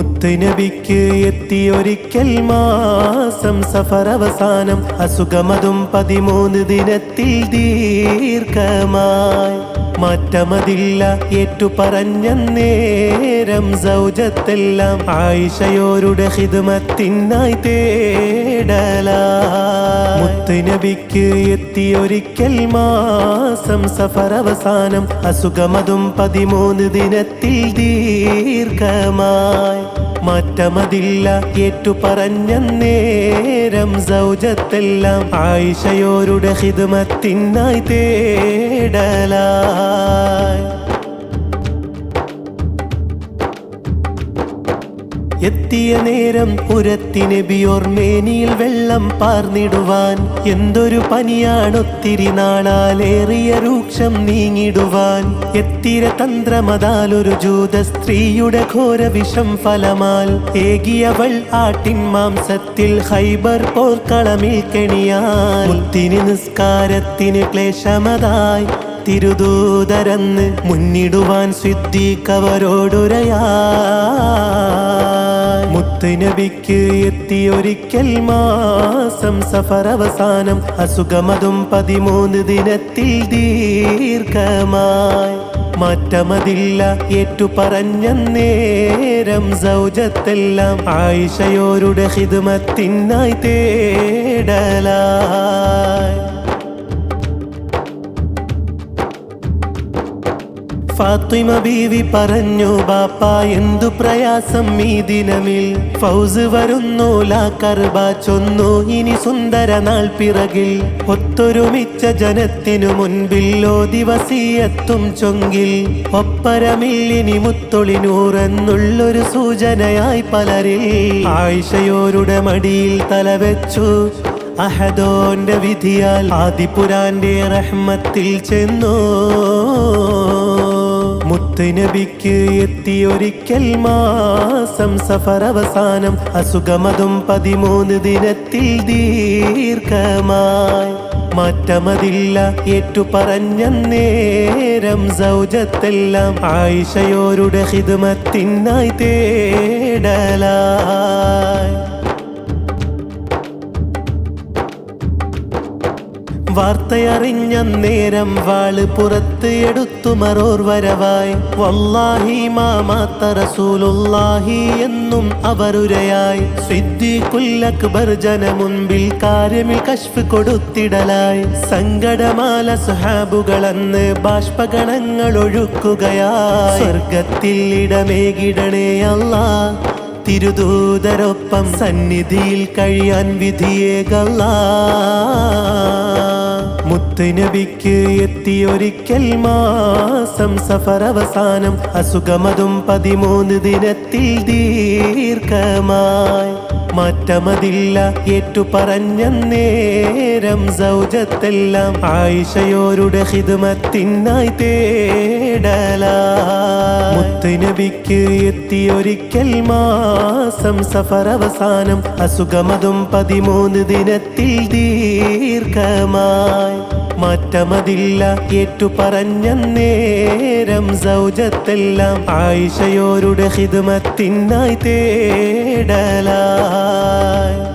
മുത്തുനബിക്ക് എത്തിയൊരിക്കൽ മാസം സഫർ അവസാനം അസുഖമതും പതിമൂന്ന് ദിനത്തിൽ ദീർഘമായി. മാറ്റമതില്ല ഏറ്റു പറഞ്ഞ നേരം സൗജത്തെല്ലാം ആയിഷയോരുടെ ഹിതമത്തിനായി തേടല. മുത്തുനബിക്ക് എത്തിയൊരിക്കൽ മാസം സഫർ അവസാനം അസുഖമതും പതിമൂന്ന് ദിനത്തിൽ ദീർഘമായി. മാറ്റമതില്ല ഏറ്റു പറഞ്ഞ നേരം സൗജത്തെല്ലാം ആയിഷയോരുടെ ഹിതമത്തിനായി തേടലായി എത്തിയ നേരം പുരത്തിനബിയോർ മേനിയിൽ വെള്ളം പാർന്നിടുവാൻ. എന്തൊരു പനിയാണൊത്തിരി നാളാലേറിയ രൂക്ഷം നീങ്ങിടുവാൻ. എത്തിര തന്ത്രമതാലൊരു ജൂത സ്ത്രീയുടെ ഘോര വിഷം ഫലമാൽ. ഏകിയവൾ ആട്ടിൻ മാംസത്തിൽ ഹൈബർ പോർക്കളമിൽ കെണിയാൽ മുത്തിന് നിസ്കാരത്തിന് ക്ലേശമതായി തിരുദൂതരന്ന് മുന്നിടുവാൻ സിദ്ദീഖവരോടുരയാ മുത്തുനബിക്ക് എത്തിയൊരിക്കൽ മാസം സഫർ അവസാനം അസുഖമതും പതിമൂന്ന് ദിനത്തിൽ ദീർഘമായി. മാറ്റമതില്ല ഏറ്റു പറഞ്ഞ നേരം സൗജത്തെല്ലാം ആയിഷയോരുടെ ഹിതുമത്തിനായി തേടലായി. ഫാത്തിമ ബീവി പറഞ്ഞു ബാപ്പ എന്തു പ്രയാസം ഈ ദിനമിൽ? ഫൗസ് വരുന്നു ലാക്കർബ ചൊന്നു ഇനി സുന്ദര നാൾ പിറകിൽ. ഒത്തൊരുമിച്ച ജനത്തിനു മുൻപിൽ ഓ ദിവസീയത്തും ചൊങ്കിൽ. ഒപ്പരമില്ലിനി മുത്തൊളിനൂറെന്നുള്ളൊരു സൂചനയായി പലരിൽ. ആയിഷയോരുടെ മടിയിൽ തലവെച്ചു അഹദോന്റെ വിധിയാൽ ആദിപുരാന്റെ റഹ്മത്തിൽ ചെന്നു. മുത്തുനബിക്ക് എത്തിയൊരിക്കൽ മാസം സഫർ അവസാനം അസുഖമതും പതിമൂന്ന് ദിനത്തിൽ ദീർഘമായി. മാറ്റമതില്ല ഏറ്റു പറഞ്ഞ നേരം സൗജത്തെല്ലാം ആയിഷയോരുടെ ഹിതുമത്തിനായി തേടലായി വാർത്തയറിഞ്ഞ നേരം വാൾ പുറത്ത് എടുത്തു മറോർ വരവായി. വല്ലാഹി മാമാത്ത റസൂലുല്ലാഹി എന്നും അവരുരയായി. സിദ്ദീഖുൽ ജന മുൻപിൽ കാര്യമിൽ കശ്ഫ് കൊടുത്തിടലായി. സങ്കടമാല സുഹാബുകളെന്ന് ബാഷ്പഗണങ്ങൾ ഒഴുക്കുകയായി. സ്വർഗത്തിൽ ഇടമേകിടണേ അല്ലാ തിരുദൂതരൊപ്പം സന്നിധിയിൽ കഴിയാൻ വിധിയേകല്ല. മുത്തുനബിക്ക് എത്തിയൊരിക്കൽ മാസം സഫർ അവസാനം അസുഖമതും പതിമൂന്ന് ദിനത്തിൽ ദീർഘമായി. മാറ്റമതില്ല ഏറ്റുപറഞ്ഞ നേരം സൗജത്തെല്ലാം ആയിഷയോരുടെ ഹിതമത്തിനായി തേടല. മുത്തുനബിക്ക് എത്തിയൊരിക്കൽ മാസം സഫർ അവസാനം അസുഖമതും പതിമൂന്ന് ദിനത്തിൽ ദീർഘമായി. മാറ്റമതില്ല ഏറ്റു പറഞ്ഞ നേരം സൗജത്തെല്ലാം ആയിഷയോരുടെ ഹിതമത്തിനായി തേടലായി.